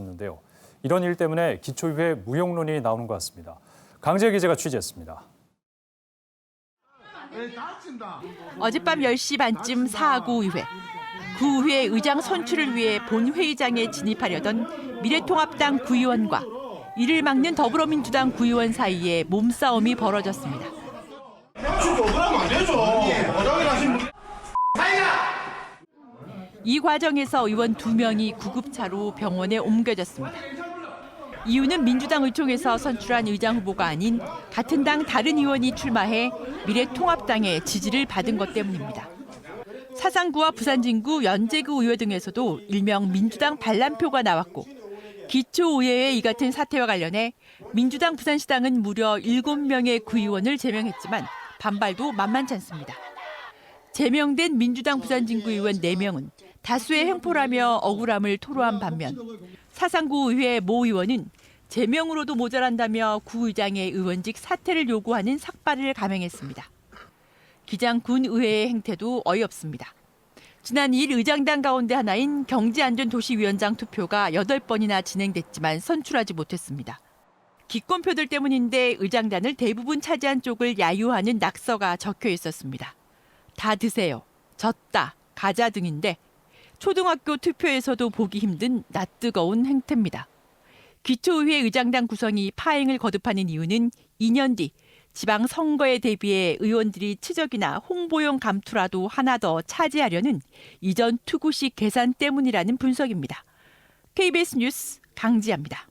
졌는데요. 이런 일 때문에 기초의회 무용론이 나오는 것 같습니다. 강재 기자가 취재했습니다. 어젯밤 10시 반쯤 사구의회. 구의회 의장 선출을 위해 본회의장에 진입하려던 미래통합당 구의원과 이를 막는 더불어민주당 구의원 사이에 몸싸움이 벌어졌습니다. 축구 그러면 안 되죠. 어장을 하신 분. 이 과정에서 의원 두 명이 구급차로 병원에 옮겨졌습니다. 이유는 민주당 의총에서 선출한 의장 후보가 아닌 같은 당 다른 의원이 출마해 미래통합당의 지지를 받은 것 때문입니다. 사상구와 부산진구, 연제구 의회 등에서도 일명 민주당 반란표가 나왔고 기초의회의 이 같은 사태와 관련해 민주당 부산시당은 무려 7명의 구의원을 제명했지만 반발도 만만치 않습니다. 제명된 민주당 부산진구 의원 4명은 다수의 횡포라며 억울함을 토로한 반면 사상구 의회 모 의원은 제명으로도 모자란다며 구 의장의 의원직 사퇴를 요구하는 삭발을 감행했습니다. 기장군 의회의 행태도 어이없습니다. 지난 2일 의장당 가운데 하나인 경제안전도시위원장 투표가 8번이나 진행됐지만 선출하지 못했습니다. 기권표들 때문인데 의장단을 대부분 차지한 쪽을 야유하는 낙서가 적혀 있었습니다. 다 드세요. 졌다. 가자 등인데 초등학교 투표에서도 보기 힘든 낯뜨거운 행태입니다. 기초의회 의장당 구성이 파행을 거듭하는 이유는 2년 뒤 지방 선거에 대비해 의원들이 치적이나 홍보용 감투라도 하나 더 차지하려는 이전 투구식 계산 때문이라는 분석입니다. KBS 뉴스 강지아입니다.